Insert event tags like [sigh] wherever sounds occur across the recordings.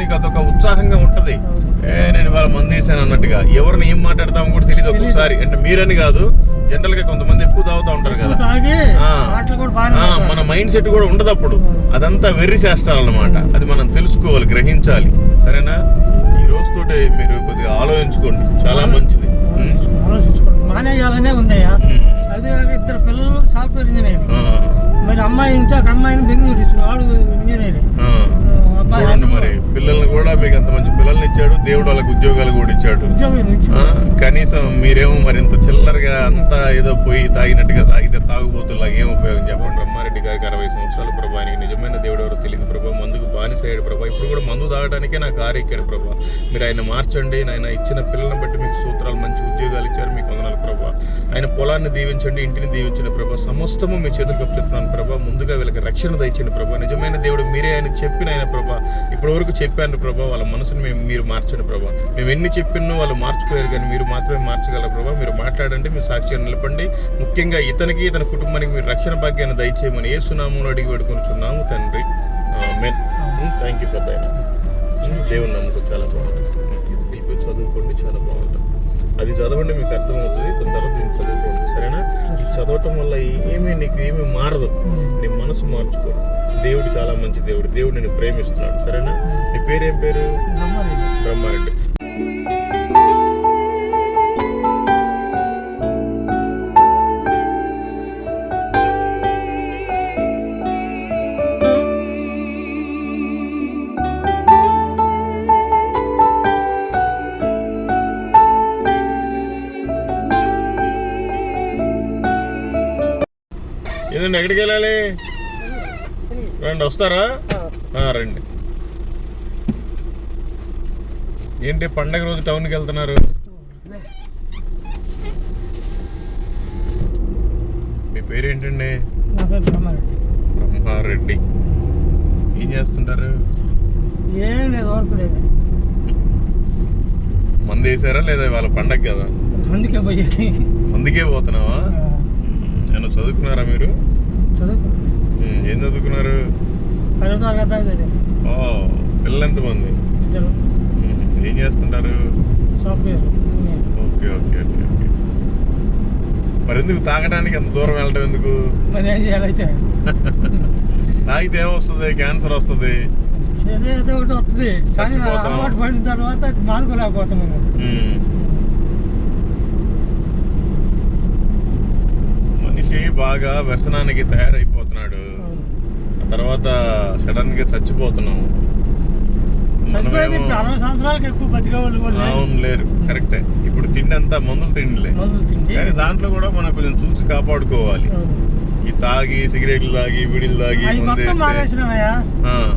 నీకు అదొక ఉత్సాహంగా ఉంటది. ఏ నేను వాళ్ళ మంది వేసాను అన్నట్టుగా. ఎవరిని ఏం మాట్లాడతామో కూడా తెలియదు ఒక్కొక్కసారి. అంటే మీరని కాదు జనరల్గా కొంతమంది ఎక్కువ తాగుతూ ఉంటారు కదా. మన మైండ్ సెట్ కూడా ఉండదు అప్పుడు. అదంతా వెర్రి చేస్తారు అన్నమాట అది మనం తెలుసుకోవాలి గ్రహించాలి. సరేనా? ఈ రోజుతోటి మీరు కొద్దిగా ఆలోచించుకోండి. చాలా మంచిది. మానేయాలనే ఉందయ్యా. అదే ఇద్దరు పిల్లలు సాఫ్ట్వేర్ ఇంజనీర్ మరి అమ్మాయి ఇంటి ఒక అమ్మాయిని బెంగళూరు ఇచ్చిన వాడు ఇంజనీర్. చూడండి మరి పిల్లల్ని కూడా మీకు అంత మంచి పిల్లల్ని ఇచ్చాడు దేవుడు వాళ్ళకి ఉద్యోగాలు కూడా ఇచ్చాడు. కనీసం మీరేమో మరి ఇంత చిల్లరగా అంతా ఏదో పోయి తాగినట్టుగా తాగితే తాగుబోతులాగా ఏం ఉపయోగం చెప్పండి? రమ్మారెడ్డి గారికి అరవై సంవత్సరాల ప్రభా ఆయనకి నిజమైన దేవుడు ఎవరో తెలియదు ప్రభా మందుకు బానిసయ్యాడు ప్రభా. ఇప్పుడు కూడా మందు తాగడానికే నాకు కారు ఎక్కాడు ప్రభా. మీరు ఆయన మార్చండి ఆయన ఇచ్చిన పిల్లల్ని బట్టి మీకు సూత్రాలు మంచి ఉద్యోగాలు ఇచ్చారు మీకు వందనాలు ప్రభా. ఆయన పొలాన్ని దీవించండి ఇంటిని దీవించండి ప్రభా. సమస్తము మీ చేతులకు అప్పచెప్తున్నాను ప్రభా. ముందుగా వీళ్ళకి రక్షణ దయచండి ప్రభా. నిజమైన దేవుడు మీరే ఆయన చెప్పిన ఆయన ప్రభా. ఇప్పటి వరకు చెప్పాను ప్రభా వాళ్ళ మనసుని మేము మీరు మార్చండి ప్రభా. మేము ఎన్ని చెప్పినో వాళ్ళు మార్చుకోలేరు కానీ మీరు మాత్రమే మార్చగలరు ప్రభా. మీరు మాట్లాడండి మీ సాక్ష్యాన్ని నిలపండి. ముఖ్యంగా ఇతనికి ఇతని కుటుంబానికి మీరు రక్షణ భాగ్యాన్ని దయచేయమని ఏ సునామూలు అడిగి పెడుకొనిచున్నాము తండ్రి. థ్యాంక్ యూ పెద్ద దేవుని నమ్మకం చాలా బాగుంటుంది తీసుకెళ్ళిపోయి చదువుకోండి చాలా బాగుంటుంది అది చదవండి మీకు అర్థమవుతుంది దాని తర్వాత దీన్ని చదువుకోండి. సరేనా? చదవటం వల్ల ఏమీ నీకు ఏమీ మారదు. నీ మనసు మార్చుకో. దేవుడు చాలా మంచి దేవుడు. దేవుడు నేను ప్రేమిస్తున్నాడు. సరేనా? నీ పేరేం పేరు? బ్రహ్మారెడ్డి. ఏదండి ఎక్కడికి వెళ్ళాలి? రండి వస్తారా? రండి. ఏంటి పండగ రోజు టౌన్కి వెళ్తున్నారు? మీ పేరేంటండి? బ్రహ్మారెడ్డి. బ్రహ్మారెడ్డి. ఏం చేస్తుంటారు? ఏం లేదు మంది వేసారా లేదా వాళ్ళ పండగ కదా? అందుకే పోయేది. అందుకే పోతున్నావా? ఆ, ఏమన్నా చదువుకున్నారా మీరు? చదువుకో ఏం చదువుకున్నారు? పదో తరగతి ఓ పిల్లలు ఎంతమంది? ఇద్దరు. ఏం చేస్తుంటారు? Software okay okay okay okay. మరి ఎందుకు తాగడానికి అంత దూరం వెళ్ళడం ఎందుకు? మరి ఏం చేయాలైతే తాగితే ఏమొస్తుంది? క్యాన్సర్ వస్తుంది. ఏదో ఒకటి వస్తుంది. కానీ. అలవాటు పడిన తర్వాత అది మానుకోలేకపోతున్నాం ఉమ్. మనిషి బాగా వ్యసనానికి తయారైపోతున్నాడు. ఆ తర్వాత సడన్గా చచ్చిపోతున్నాం. అవును లేరు. కరెక్టే. ఇప్పుడు తిండి అంతా మందులు తిండిలే కానీ దాంట్లో కూడా మనం కొంచెం చూసి కాపాడుకోవాలి. ఈ తాగి సిగరెట్లు తాగి బీడీలు తాగి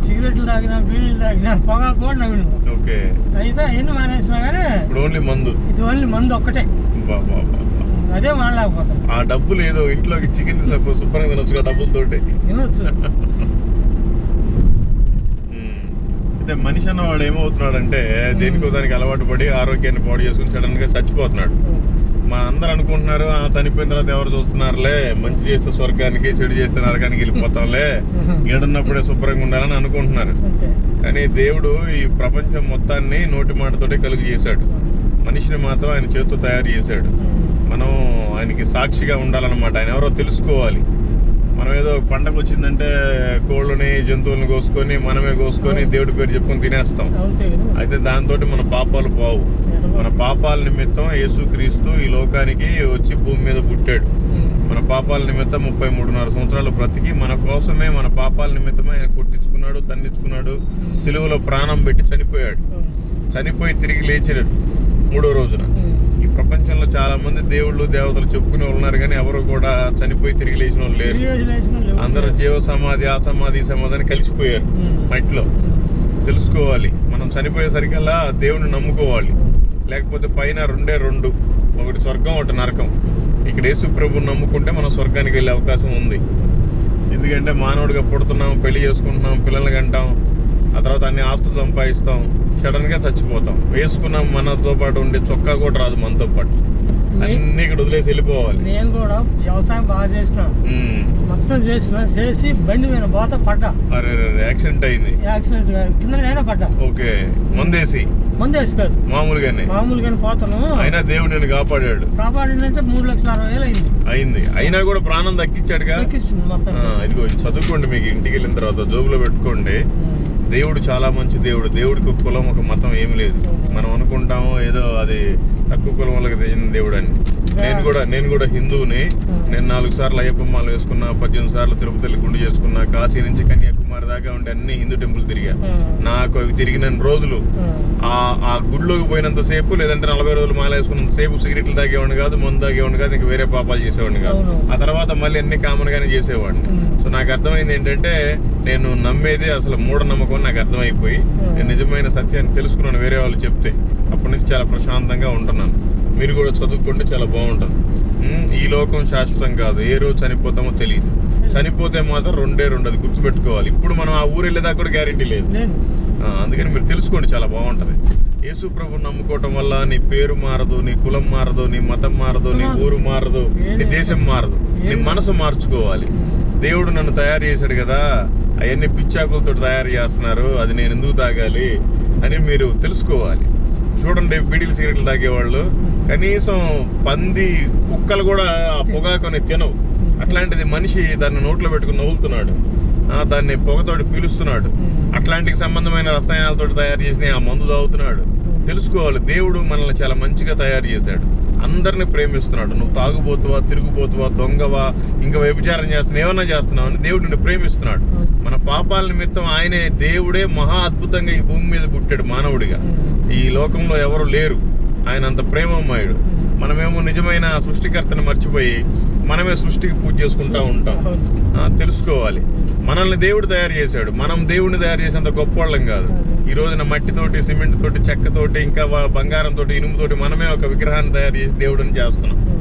సిగరెట్లు తాగినా బీడీలు తాగినా పొగాకు కూడా నవ్విన ఓకే. అయితే ఎన్ని మానేసినా కానీ ఇప్పుడు ఓన్లీ మందు. ఇది ఓన్లీ మందు ఒక్కటే. బా, బా, బా, బా. అదే మానలేకపోతాం. ఆ డబ్బులు ఏదో ఇంట్లోకి చికెన్ శుభ్రంగా తినొచ్చు డబ్బులతోటి. వినొచ్చు ఉమ్. అయితే మనిషి అన్నవాడు ఏమవుతున్నాడంటే దేనికో దానికి అలవాటు పడి ఆరోగ్యాన్ని పాడు చేసుకుని సడన్గా చచ్చిపోతున్నాడు మా అందరు అనుకుంటున్నారు ఆ చనిపోయిన తర్వాత ఎవరు చూస్తున్నారులే? మంచి చేస్తే స్వర్గానికి చెడు చేస్తే నరకానికి వెళ్ళిపోతాంలే. [laughs] ఏడున్నప్పుడే శుభ్రంగా ఉండాలని అనుకుంటున్నారు. కానీ దేవుడు ఈ ప్రపంచం మొత్తాన్ని నోటి మాటతోటే కలుగు చేశాడు. మనిషిని మాత్రం ఆయన చేతితో తయారు చేశాడు. మనం ఆయనకి సాక్షిగా ఉండాలన్నమాట. ఆయన ఎవరో తెలుసుకోవాలి. మనం ఏదో పండగ వచ్చిందంటే కోళ్ళని జంతువులను కోసుకొని మనమే కోసుకొని దేవుడి పేరు చెప్పుకొని తినేస్తాం. అయితే దాంతో మన పాపాలు పోవు. మన పాపాల నిమిత్తం యేసుక్రీస్తు ఈ లోకానికి వచ్చి భూమి మీద పుట్టాడు. మన పాపాల నిమిత్తం ముప్పై మూడున్నర సంవత్సరాలు బ్రతికి మన కోసమే మన పాపాల నిమిత్తమే ఆయన కొట్టించుకున్నాడు తండించుకున్నాడు సిలువలో ప్రాణం పెట్టి చనిపోయాడు. చనిపోయి తిరిగి లేచినాడు మూడో రోజున. ప్రపంచంలో చాలా మంది దేవుళ్ళు దేవతలు చెప్పుకునే ఉన్నారు కానీ ఎవరు కూడా చనిపోయి తిరిగి లేచిన వాళ్ళు లేరు. అందరూ జీవ సమాధి ఆ సమాధి ఈ సమాధి అని కలిసిపోయారు మట్టిలో. తెలుసుకోవాలి. మనం చనిపోయేసరికల్లా దేవుని నమ్ముకోవాలి. లేకపోతే పైన రెండే రెండు. ఒకటి స్వర్గం ఒకటి నరకం. ఇక్కడ యేసు ప్రభుని నమ్ముకుంటే మనం స్వర్గానికి వెళ్ళే అవకాశం ఉంది. ఎందుకంటే మానవుడిగా పుడుతున్నాం పెళ్ళి చేసుకుంటున్నాం పిల్లల్ని కంటాం ఆ తర్వాత అన్ని ఆస్తులు సంపాదిస్తాం. సడన్గా చచ్చిపోతాం. వేసుకున్న మనతో పాటు ఉండే చొక్కా కూడా రాదు మనతో పాటు. అన్ని ఇక్కడ వదిలేసి వెళ్ళిపోవాలి. నేను కూడా వ్యవసాయం బాగా చేసిన. మొత్తం చేసిన చేసి బండి మీద పోత పడ్డా. అరే యాక్సిడెంట్ అయింది. యాక్సిడెంట్ కింద నేనే పడ్డా. ఓకే మందేసి. మంది వేసి కాదు మామూలుగానే. మామూలుగానే పోతాను. అయినా దేవుడు నేను కాపాడాడు. కాపాడిందంటే మూడు లక్షల అరవై వేలు అయింది. అయింది. అయినా కూడా ప్రాణం దక్కించాడుగా ఎక్కిస్తుంది మొత్తం. ఇదిగో ఇది చదువుకోండి మీకు ఇంటికి వెళ్ళిన తర్వాత జోబులో పెట్టుకోండి. దేవుడు చాలా మంచి దేవుడు. దేవుడికి ఒక కులం ఒక మతం ఏమి లేదు. మనం అనుకుంటాము ఏదో అది తక్కువ కులం వాళ్ళకి తెలియని దేవుడు అని నేను కూడా నేను కూడా హిందువుని. నేను నాలుగు సార్లు అయ్యప్ప మాల వేసుకున్నా పద్దెనిమిది సార్లు తిరుపతి గుండు చేసుకున్నా కాశీ నుంచి కన్యాకుమారి దాకా ఉంటే అన్ని హిందూ టెంపుల్ తిరిగా. నాకు అవి తిరిగిన రోజులు ఆ ఆ గుడిలోకి పోయినంత సేపు లేదంటే నలభై రోజులు మాల వేసుకున్నంత సేపు సిగరెట్లు తాగేవాడిని కాదు మందు తాగేవాడిని కాదు ఇంకా వేరే పాపాలు చేసేవాడిని కాదు. ఆ తర్వాత మళ్ళీ అన్ని కామన్ గానే చేసేవాడిని సో నాకు అర్థమైంది ఏంటంటే నేను నమ్మేది అసలు మూఢనమ్మకం నాకు అర్థమైపోయి నేను నిజమైన సత్యాన్ని తెలుసుకున్నాను వేరే వాళ్ళు చెప్తే. అప్పటి నుంచి చాలా ప్రశాంతంగా ఉంటున్నాను. మీరు కూడా చదువుకుంటే చాలా బాగుంటుంది. ఈ లోకం శాశ్వతం కాదు. ఏ రోజు చనిపోతామో తెలియదు. చనిపోతే మాత్రం రెండే రెండు అది గుర్తుపెట్టుకోవాలి. ఇప్పుడు మనం ఆ ఊరు వెళ్ళేదాకా కూడా గ్యారెంటీ లేదు. అందుకని మీరు తెలుసుకోండి చాలా బాగుంటది. యేసు ప్రభు నమ్ముకోవటం వల్ల నీ పేరు మారదు నీ కులం మారదు నీ మతం మారదు నీ ఊరు మారదు నీ దేశం మారదు. నీ మనసు మార్చుకోవాలి. దేవుడు నన్ను తయారు చేశాడు కదా అవన్నీ పిచ్చాకులతో తయారు చేస్తున్నారు అది నేను ఎందుకు తాగాలి అని మీరు తెలుసుకోవాలి. చూడండి బీడీలు సిగరెట్లు తాగేవాళ్ళు కనీసం పంది కుక్కలు కూడా ఆ పొగాకుని తినవు. అట్లాంటిది మనిషి దాన్ని నోట్లో పెట్టుకుని నవ్వులుతున్నాడు. ఆ, దాన్ని పొగతోటి పీలుస్తున్నాడు. అట్లాంటికి సంబంధమైన రసాయనాలతో తయారు చేసిన ఆ మందు తాగుతున్నాడు. తెలుసుకోవాలి దేవుడు మనల్ని చాలా మంచిగా తయారు చేశాడు. అందరిని ప్రేమిస్తున్నాడు. నువ్వు తాగుబోతువా తిరుగుబోతువా దొంగవా ఇంకా వ్యభిచారం చేస్తున్నావు ఏమన్నా చేస్తున్నావు అని దేవుడు నిన్ను ప్రేమిస్తున్నాడు. మన పాపాల నిమిత్తం ఆయనే దేవుడే మహా అద్భుతంగా ఈ భూమి మీద పుట్టాడు మానవుడిగా. ఈ లోకంలో ఎవరు లేరు. ఆయన అంత ప్రేమమయుడు మనమేమో నిజమైన సృష్టికర్తను మర్చిపోయి మనమే సృష్టికి పూజ చేసుకుంటా ఉంటాం. తెలుసుకోవాలి. మనల్ని దేవుడు తయారు చేశాడు. మనం దేవుడిని తయారు చేసేంత గొప్పవాళ్ళం కాదు. ఈ రోజున మట్టితోటి సిమెంట్ తోటి చెక్కతోటి ఇంకా వ- బంగారం తోటి ఇనుముతోటి మనమే ఒక విగ్రహాన్ని తయారు చేసి దేవుడిని చేస్తున్నాం.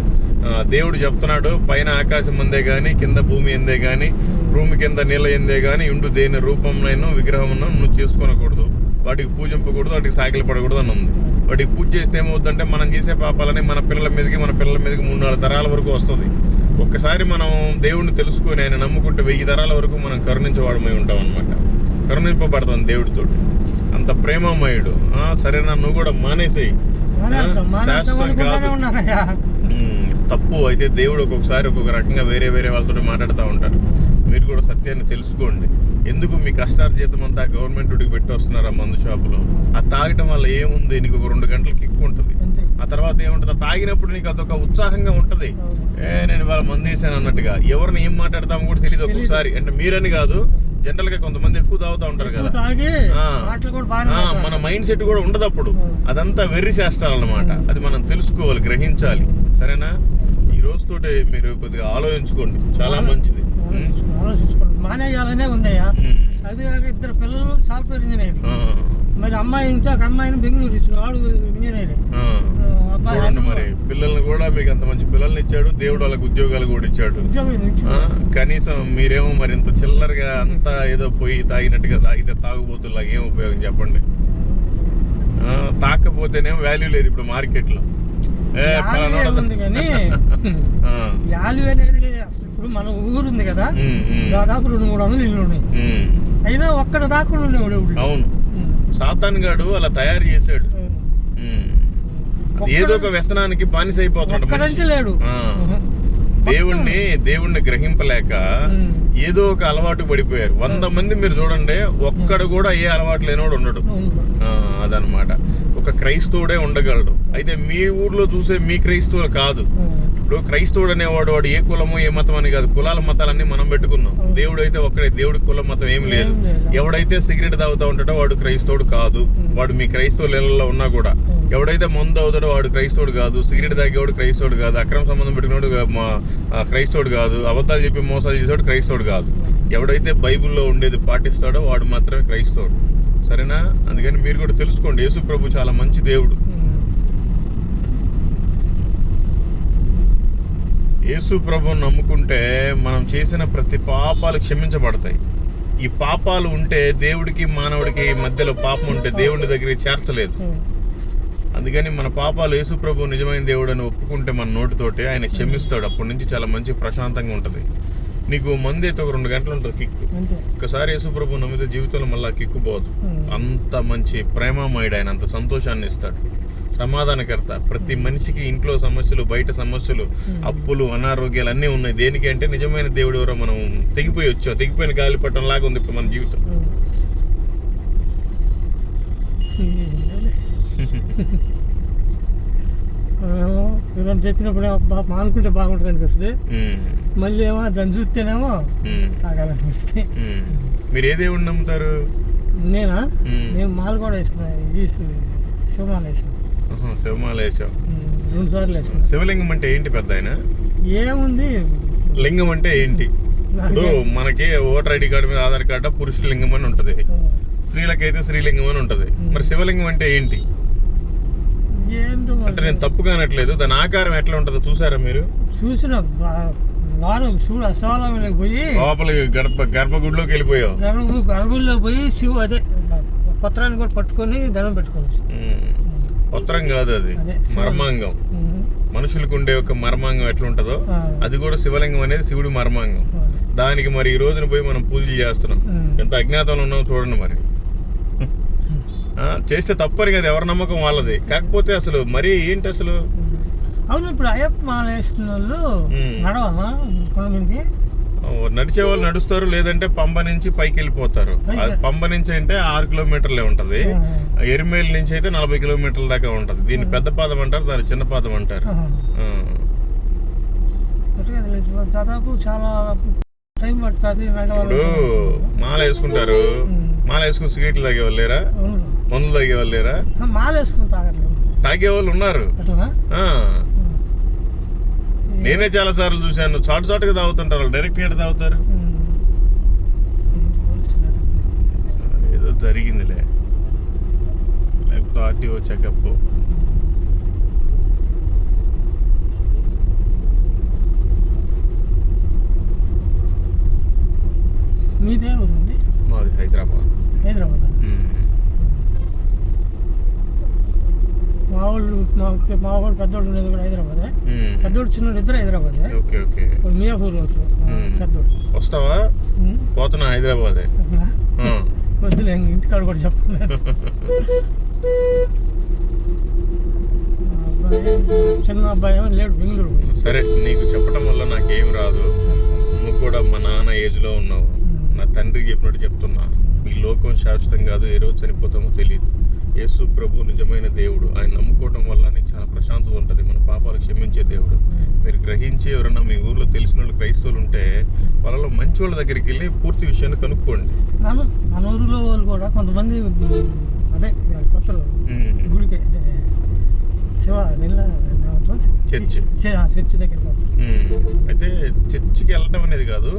దేవుడు చెప్తున్నాడు పైన ఆకాశం అందే గాని కింద భూమి ఎందే గాని భూమి కింద నీళ్ళ ఎందే గాని ఇండు దేని రూపంనైనా విగ్రహమును నువ్వు చేసుకొనకూడదు. వాటికి పూజింపకూడదు వాటికి సాగిలి పడకూడదు అని ఉంది. వాటికి పూజ చేస్తే ఏమవుతుందంటే మనం చేసే పాపాలని మన పిల్లల మీదకి మన పిల్లల మీదకి మూడు నాలుగు తరాల వరకు వస్తుంది. ఒక్కసారి మనం దేవుడిని తెలుసుకొని ఆయన నమ్ముకుంటే వెయ్యి తరాల వరకు మనం కరుణించేవాడమై ఉంటాం అనమాట కరుణింపబడతాం దేవుడితో అంత ప్రేమమయుడు. ఆ, సరేనా నువ్వు కూడా మానేసేయి. శాశ్వతం అనుకుంటానే కాదు. తప్పు. అయితే దేవుడు ఒక్కొక్కసారి ఒక్కొక్క రకంగా వేరే వేరే వాళ్ళతో మాట్లాడుతూ ఉంటారు. మీరు కూడా సత్యాన్ని తెలుసుకోండి. ఎందుకు మీ కష్టార్జితం అంతా గవర్నమెంట్ ఉడికి పెట్టి వస్తున్నారు ఆ మందు షాపులో? ఆ తాగటం వల్ల ఏముంది? నీకు ఒక రెండు గంటలు కిక్ ఉంటుంది ఆ తర్వాత ఏముంటుంది? తాగినప్పుడు నీకు అదొక ఉత్సాహంగా ఉంటుంది. ఏ నేను ఇవాళ మందు వేసాను అన్నట్టుగా. ఎవరిని ఏం మాట్లాడతామో కూడా తెలియదు. ఒక్కొక్కసారి. అంటే మీరని కాదు జనరల్గా కొంతమంది ఎక్కువ తాగుతూ ఉంటారు కదా. మన. మైండ్ సెట్ కూడా ఉండదు అప్పుడు. అదంతా వెర్రి చేష్టాలన్నమాట అది మనం తెలుసుకోవాలి గ్రహించాలి. సరేనా? ఈ రోజుతోటి మీరు కొద్దిగా ఆలోచించుకోండి. చాలా మంచిది. మానేయాలనే ఉందయ్యా. అది ఇద్దరు పిల్లలు సాఫ్ట్వేర్ ఇంజనీర్ మరి అమ్మాయి ఉంటే ఒక అమ్మాయిని బెంగళూరు ఇచ్చిన వాడు ఇంజనీర్. చూడండి మరి పిల్లల్ని కూడా మీకు అంత మంచి పిల్లల్ని ఇచ్చాడు దేవుడు వాళ్ళకి ఉద్యోగాలు కూడా ఇచ్చాడు. కనీసం మీరేమో మరి ఇంత చిల్లరగా అంతా ఏదో పోయి తాగినట్టుగా తాగితే తాగుబోతులాగా ఏం ఉపయోగం చెప్పండి? ఆ, తాకపోతేనేమో వాల్యూ లేదు ఇప్పుడు మార్కెట్లో ఏ, వాల్యూ [laughs] అనేది అసలు ఇప్పుడు మన ఊరు ఉంది కదా దాదాపు రెండు మూడు వందలు ఇల్లు ఉన్నాయి. అయినా ఒక్కడ దాకా ఉండేవాడు అవును. సాతాన్ గాడు అలా తయారు చేశాడు. ఏదో ఒక వ్యసనానికి బానిస అయిపోతున్నాడు. లేడు. దేవుణ్ణి దేవుణ్ణి గ్రహింపలేక. ఏదో ఒక అలవాటు పడిపోయారు. వంద మంది మీరు చూడండి ఒక్కడు కూడా ఏ అలవాటు లేనివాడు ఉండడు. అదనమాట ఒక క్రైస్తవుడే ఉండగలడు. అయితే మీ ఊర్లో చూసే మీ క్రైస్తవులు కాదు. ఇప్పుడు క్రైస్తవుడు అనేవాడు వాడు ఏ కులము ఏ మతం అని కాదు. కులాల మతాలన్నీ మనం పెట్టుకున్నాం. దేవుడు అయితే ఒక్కడే దేవుడి కుల మతం ఏం లేదు. ఎవడైతే సిగరెట్ తాగుతూ ఉంటాడో వాడు క్రైస్తవుడు కాదు. వాడు మీ క్రైస్తవుల ఇళ్ళలో ఉన్నా కూడా. ఎవడైతే మందు తాగుతాడో వాడు క్రైస్తవుడు కాదు. సిగరెట్ తాగేవాడు క్రైస్తవుడు కాదు. అక్రమ సంబంధం పెట్టుకున్నాడు క్రైస్తవుడు కాదు. అబద్ధాలు చెప్పి మోసాలు చేసేవాడు క్రైస్తవుడు కాదు. ఎవడైతే బైబిల్లో ఉండేది పాటిస్తాడో వాడు మాత్రమే క్రైస్తవుడు. సరేనా? అందుకని మీరు కూడా తెలుసుకోండి. యేసు ప్రభు చాలా మంచి దేవుడు. యేసు ప్రభువుని నమ్ముకుంటే మనం చేసిన ప్రతి పాపాలు క్షమించబడతాయి. ఈ పాపాలు ఉంటే దేవుడికి మానవుడికి మధ్యలో పాపం ఉంటే దేవుడి దగ్గరికి చేర్చలేదు. అందుకని మన పాపాలు యేసు ప్రభు నిజమైన దేవుడు అని ఒప్పుకుంటే మన నోటితోటి ఆయన క్షమిస్తాడు. అప్పటి నుంచి చాలా మంచి ప్రశాంతంగా ఉంటుంది. నీకు మంది అయితే ఒక రెండు గంటలు ఉంటుంది కిక్కు. అంతే. ఒక్కసారి యేసు ప్రభు నమ్మితే జీవితంలో మళ్ళీ కిక్కు పోదు. అంత మంచి ప్రేమమయుడు ఆయన అంత సంతోషాన్ని ఇస్తాడు. సమాధానకర్త. ప్రతి మనిషికి ఇంట్లో సమస్యలు బయట సమస్యలు అప్పులు అనారోగ్యాలు అన్నీ ఉన్నాయి. దేనికి అంటే నిజమైన దేవుడు ఎవరో మనం తెగిపోయి వచ్చాం. తెగిపోయిన గాలిపటం లాగా ఉంది ఇప్పుడు మన జీవితం. [laughs] ఎవరైనా చెప్పినప్పుడు మానుకుంటే బాగుంటుంది అనిపిస్తుంది. మళ్ళీ ఏమో దాన్ని చూస్తేనేమో తాగాలనిపిస్తుంది. మీరు ఏ దేవుడిని నమ్ముతారు? నేనా. నేను మాల కూడా వేసిన ఈ శివమాల వేసిన. శివమాల వేసాం ఉమ్, రెండు సార్లు వేసిన. శివలింగం అంటే ఏంటి పెద్ద ఆయన ఏముంది? లింగం అంటే ఏంటి? ఇప్పుడు నాకే- మనకి ఓటర్ ఐడి కార్డు మీద ఆధార్ కార్డు పురుషుల లింగం అని ఉంటది. స్త్రీలకైతే స్త్రీలింగం అని ఉంటది. మరి శివలింగం అంటే ఏంటి. అంటే నేను తప్పుగా అనట్లేదు దాని ఆకారం ఎట్లా ఉంటుందో చూసారా మీరు? చూసిన పోయి లోపలికి గర్భ గర్భగుడిలోకి వెళ్ళిపోయావు. గర్భ గర్భంలో పోయి శివ అదే పత్రాన్ని కూడా పట్టుకొని దండం పెట్టుకోవచ్చు ఉమ్. పత్రం కాదు అది. మర్మాంగం. మనుషులకు ఉండే ఒక మర్మాంగం ఎట్లా ఉంటుందో అది కూడా శివలింగం అనేది శివుడి మర్మాంగం. దానికి మరి ఈ రోజున పోయి మనం పూజలు చేస్తున్నాం. ఎంత అజ్ఞాతంలో ఉన్నాం చూడండి మరి. ఆ, చేస్తే తప్పని కదా ఎవరి నమ్మకం వాళ్ళది. కాకపోతే అసలు మరి ఏంటి అసలు? అవును ఇప్పుడు అయ్యప్ప మాల వేస్తున్న వాళ్ళు ఉమ్. నడిచే వాళ్ళు నడుస్తారు లేదంటే పంబ నుంచి పైకి వెళ్ళిపోతారు పంబ నుంచి అంటే ఆరు కిలోమీటర్లే ఉంటది. ఎరిమేల్ నుంచి అయితే నలభై కిలోమీటర్ల దాకా ఉంటది. దీన్ని పెద్ద పాదం అంటారు దాన్ని చిన్న పాదం అంటారు. దాదాపు చాలా టైం పడుతుంది ఇప్పుడు మాల వేసుకుంటారు. మాల వేసుకుని సిగరెట్లు తాగేవాళ్ళు లేరా. మందులు తాగేవాళ్ళు లేరా? మాల వేసుకుని తాగేవాళ్ళు ఉన్నారు. నేనే చాలా సార్లు చూశాను. చాటు చాటుగా తాగుతుంటారు వాళ్ళు. డైరెక్ట్గా తాగుతారు. ఏదో జరిగిందిలే. లేకపోతే ఆర్టీఓ చెకప్. మాది హైదరాబాద్ హైదరాబాద్ ఉమ్. మా వాళ్ళు పెద్దోడు ఉండేది కూడా హైదరాబాదే. పెద్దోడు చిన్నోడు ఇద్దరు హైదరాబాదే. Okay okay. మియాపూర్. పెద్దోడు. వస్తావా. పోతున్నా హైదరాబాదే. వద్దులే ఇంటికాడ కూడా చెప్పలేదు. చిన్న అబ్బాయి ఏమో లేడు బెంగళూరు. సరే నీకు చెప్పడం వల్ల నాకేం రాదు. నువ్వు కూడా మా నాన్న ఏజ్లో ఉన్నావు నా తండ్రికి చెప్పినట్టు చెప్తున్నా. ఈ లోకం శాశ్వతం కాదు ఏ రోజు చనిపోతామో తెలియదు యేసు ప్రభు నిజమైన దేవుడు. ఆయన నమ్ముకోవడం వల్ల నీకు చాలా ప్రశాంతత ఉంటుంది మన పాపాలు క్షమించే దేవుడు మీరు గ్రహించి ఎవరైనా మీ ఊర్లో తెలిసిన వాళ్ళు క్రైస్తవులు ఉంటే వాళ్ళలో మంచి వాళ్ళ దగ్గరికి వెళ్ళి పూర్తి విషయాన్ని కనుక్కోండి మన మన ఊరిలో వాళ్ళు కూడా కొంతమంది అదే కొత్తలు. గుడికి శివ నిన్న? చర్చ్. ఉమ్. అయితే చర్చికి వెళ్ళటం అనేది కాదు.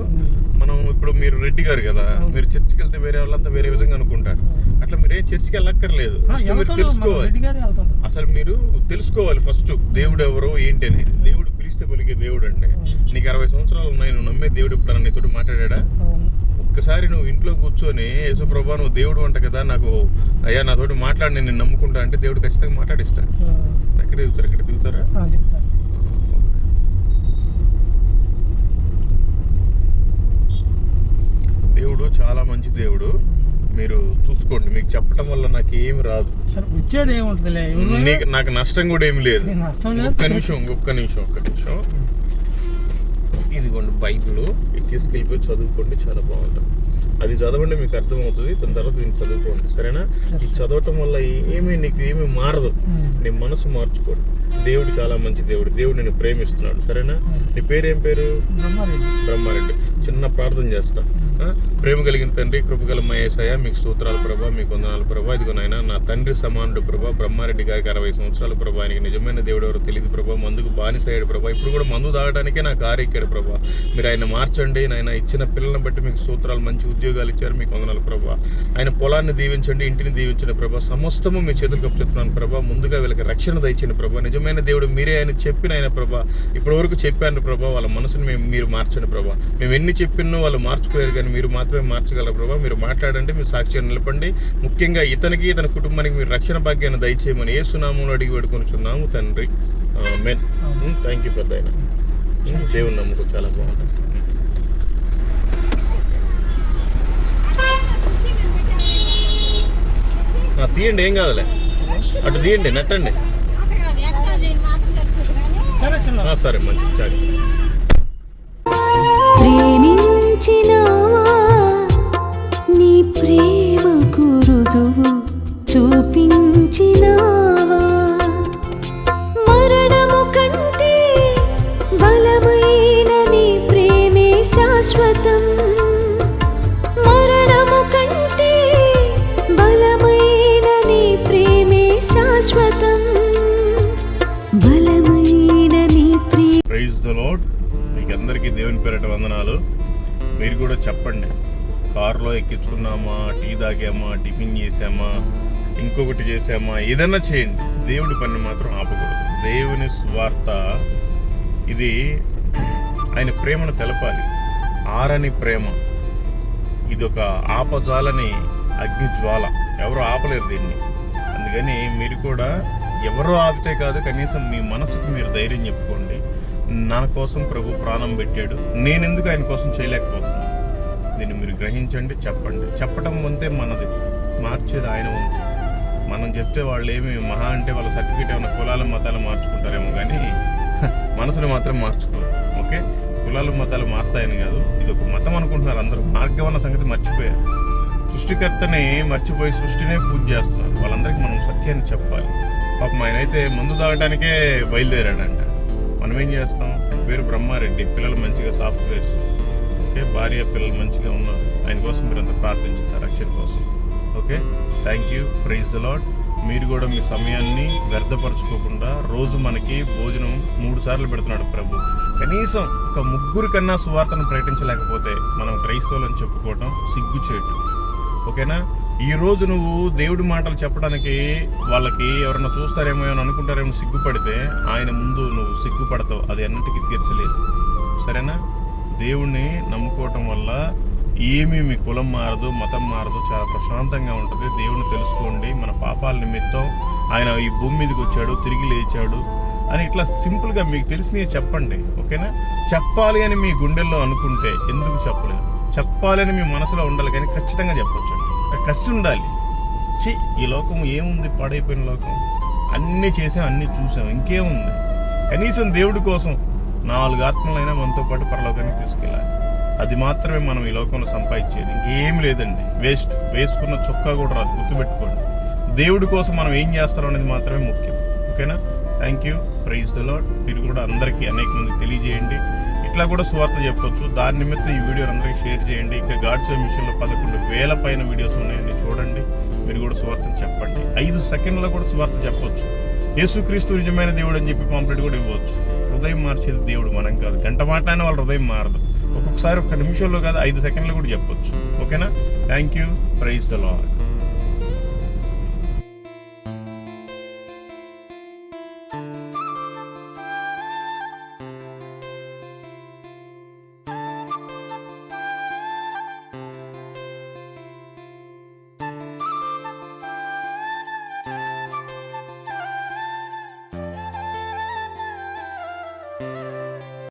మనం ఇప్పుడు మీరు రెడ్డి గారు కదా. మీరు చర్చికి వెళ్తే వేరే వాళ్ళంతా వేరే విధంగా అనుకుంటారు అట్లా మీరు ఏ చర్చికి వెళ్ళక్కర్లేదు. ఫస్ట్ మీరు తెలుసుకోవాలి. అసలు మీరు తెలుసుకోవాలి ఫస్ట్. దేవుడు ఎవరో ఏంటి అనేది. దేవుడు పిలిస్తే పలికే దేవుడు అండి. నీకు అరవై సంవత్సరాలు ఉన్నాయి నువ్వు నమ్మే దేవుడు ఇప్పుడు నీతో మాట్లాడా. ఒక్కసారి నువ్వు ఇంట్లో కూర్చొని యేసు ప్రభా నువ్వు దేవుడు అంట కదా నాకు అయ్యా నాతోటి మాట్లాడి నేను నమ్ముకుంటా అంటే దేవుడు ఖచ్చితంగా మాట్లాడిస్తాడు. ఎక్కడ దిగుతారు ఎక్కడ దిగుతారు. దేవుడు చాలా మంచి దేవుడు. మీరు చూసుకోండి మీకు చెప్పడం వల్ల నాకు ఏమి రాదు. వచ్చేది ఏముంటుందిలే? నీకు నాకు నష్టం కూడా ఏమి లేదు. ఒక్క నిమిషం ఒక్క నిమిషం ఒక్క నిమిషం. ఇదిగోండి బైబిల్. తీసుకెళ్ళిపోయి చదువుకోండి చాలా బాగుంటుంది. అది చదవండి మీకు అర్థమవుతుంది. దాని తర్వాత దీన్ని చదువుకోండి. సరేనా? ఇది చదవటం వల్ల ఏమీ నీకు ఏమీ మారదు. నీ మనసు మార్చుకోండి. దేవుడు చాలా మంచి దేవుడు. దేవుడు నిన్ను ప్రేమిస్తున్నాడు. సరేనా? నీ పేరేం పేరు? బ్రహ్మారెడ్డి. చిన్న ప్రార్థన చేస్తా. ఆ? ప్రేమ కలిగిన తండ్రి కృపగల మహేశయ్య మీకు స్తోత్రాలు ప్రభా మీకు వందనాలు ప్రభా. ఇదిగో నాయన నా తండ్రి సమానుడు ప్రభా బ్రహ్మారెడ్డి గారికి అరవై సంవత్సరాల ప్రభా. ఆయనకి నిజమైన దేవుడు ఎవరో తెలియదు ప్రభా. మందుకు బానిసయ్యాడు ప్రభా. ఇప్పుడు కూడా మందు తాగడానికే నాకు ఆరెక్కాడు ప్రభా. మీరు ఆయన మార్చండి నాయన ఇచ్చిన పిల్లలను బట్టి మీకు స్తోత్రాలు మంచి ఉద్యోగాలు ఇచ్చారు మీకు వందనాలు ప్రభా. ఆయన పొలాన్ని దీవించండి ఇంటిని దీవించండి ప్రభా. సమస్తము మీ చేతులకు అప్పచెప్తున్నాను ప్రభా. ముందుగా వీళ్ళకి రక్షణ దయచండి ప్రభా. నిజమైన దేవుడు మీరే ఆయన చెప్పిన ఆయన ప్రభా. ఇప్పటివరకు చెప్పాను ప్రభా వాళ్ళ మనసును మేము మీరు మార్చండి ప్రభా. మేము ఎన్ని చెప్పినో వాళ్ళు మార్చుకోలేరు కానీ మీరు మాత్రమే మార్చగలరు ప్రభా. మీరు మాట్లాడండి మీరు సాక్ష్యం నిలపండి. ముఖ్యంగా ఇతనికి ఇతని కుటుంబానికి మీరు రక్షణ భాగ్యాన్ని దయచేయమని ఏ సునామంలో అడిగి పెడుకొనిచున్నాము తండ్రి. మెన్ థ్యాంక్ యూ పెద్ద దేవుని నమ్మకం చాలా బాగుంటుంది తీయండి ఏం కాదులే. అటు తీయండి నెట్టండి. సరే మంచి చాలు. ఆటో ఎక్కించుకున్నామా టీ తాగామా టిఫిన్ చేసామా ఇంకొకటి చేసామా ఏదైనా చేయండి. దేవుడి పని మాత్రం ఆపకూడదు. దేవుని స్వార్థ ఇది ఆయన ప్రేమను తెలపాలి. ఆరని ప్రేమ. ఇది ఒక ఆపజాలని అగ్ని జ్వాల ఎవరు ఆపలేరు దీన్ని. అందుకని మీరు కూడా ఎవరో ఆపితే కాదు కనీసం మీ మనసుకు మీరు ధైర్యం చెప్పుకోండి. నా కోసం ప్రభు ప్రాణం పెట్టాడు. నేను ఎందుకు ఆయన కోసం చేయలేకపోతున్నాను? దీన్ని మీరు గ్రహించండి చెప్పండి. చెప్పడం అంతే మనది. మార్చేది ఆయన ఉంది మనం చెప్తే వాళ్ళు ఏమి మహా అంటే వాళ్ళ సర్టిఫికేట్ ఏమైనా కులాల మతాలు మార్చుకుంటారేమో కానీ మనసును మాత్రం మార్చుకోరు. ఓకే? కులాలు మతాలు మారుతాయని కాదు. ఇది ఒక మతం అనుకుంటున్నారు అందరూ. మార్గం అన్న సంగతి మర్చిపోయారు. సృష్టికర్తని మర్చిపోయి సృష్టినే పూజ చేస్తున్నారు. వాళ్ళందరికీ మనం సత్యాన్ని చెప్పాలి. పాపం ఆయన అయితే మందు తాగడానికే బయలుదేరాడంట. మనం ఏం చేస్తాం? పేరు బ్రహ్మారెడ్డి. పిల్లలు మంచిగా సాఫ్ట్వేర్స్. ఓకే? భార్య పిల్లలు మంచిగా ఉన్నారు. ఆయన కోసం మీరు అంతా ప్రార్థించుతారు రక్షణ కోసం. Okay? Thank you praise Lord మీరు కూడా మీ సమయాన్ని వ్యర్థపరచుకోకుండా రోజు మనకి భోజనం మూడు సార్లు పెడుతున్నాడు ప్రభు. కనీసం ఒక ముగ్గురు కన్నా సువార్తను ప్రకటించలేకపోతే మనం క్రైస్తవులను చెప్పుకోవటం సిగ్గుచేటు. ఓకేనా? ఈ రోజు నువ్వు దేవుడి మాటలు చెప్పడానికి వాళ్ళకి ఎవరన్నా చూస్తారేమో అని అనుకుంటారేమో సిగ్గుపడితే ఆయన ముందు నువ్వు సిగ్గుపడతావు. అది అన్నిటికీ తీర్చలేదు. సరేనా? దేవుణ్ణి నమ్ముకోవటం వల్ల ఏమీ మీ కులం మారదు మతం మారదు చాలా ప్రశాంతంగా ఉంటుంది. దేవుణ్ణి తెలుసుకోండి. మన పాపాల నిమిత్తం ఆయన ఈ భూమి మీదకి వచ్చాడు తిరిగి లేచాడు అని ఇట్లా సింపుల్గా మీకు తెలిసినవి చెప్పండి. ఓకేనా? చెప్పాలి అని మీ గుండెల్లో అనుకుంటే ఎందుకు చెప్పలేదు చెప్పాలని మీ మనసులో ఉండాలి కానీ ఖచ్చితంగా చెప్పొచ్చు. కసి ఉండాలి. ఛీ ఈ లోకం ఏముంది? పాడైపోయిన లోకం. అన్నీ చేసాం అన్నీ చూసాం. ఇంకేముంది? కనీసం దేవుడి కోసం నాలుగు ఆత్మలైనా మనతో పాటు పరలోకానికి తీసుకెళ్ళాలి. అది మాత్రమే మనం ఈ లోకంలో సంపాదించేది. ఇంకేం లేదండి. వేస్ట్. వేసుకున్న చొక్కా కూడా రాదు. గుర్తుపెట్టుకోండి. దేవుడి కోసం మనం ఏం చేస్తాం అనేది మాత్రమే ముఖ్యం. ఓకేనా? Thank you praise the Lord మీరు కూడా అందరికీ అనేక మందికి తెలియజేయండి. ఇట్లా కూడా స్వార్థ చెప్పొచ్చు. దాని నిమిత్తం ఈ వీడియో అందరికీ షేర్ చేయండి. ఇంకా గాడ్స్ మిషన్లో పదకొండు వేల పైన వీడియోస్ ఉన్నాయండి. చూడండి. మీరు కూడా స్వార్థం చెప్పండి. ఐదు సెకండ్లో కూడా స్వార్థ చెప్పొచ్చు. యేసుక్రీస్తు నిజమైన దేవుడు అని చెప్పి పాంప్లెట్ కూడా ఇవ్వచ్చు. హృదయం మార్చేది దేవుడు మనం కాదు. గంట మాట్లాడిన వాళ్ళ హృదయం మారదు. ఒక్కొక్కసారి ఒక్క నిమిషంలో కాదు ఐదు సెకండ్లు కూడా చెప్పొచ్చు. ఓకేనా? Thank you praise the Lord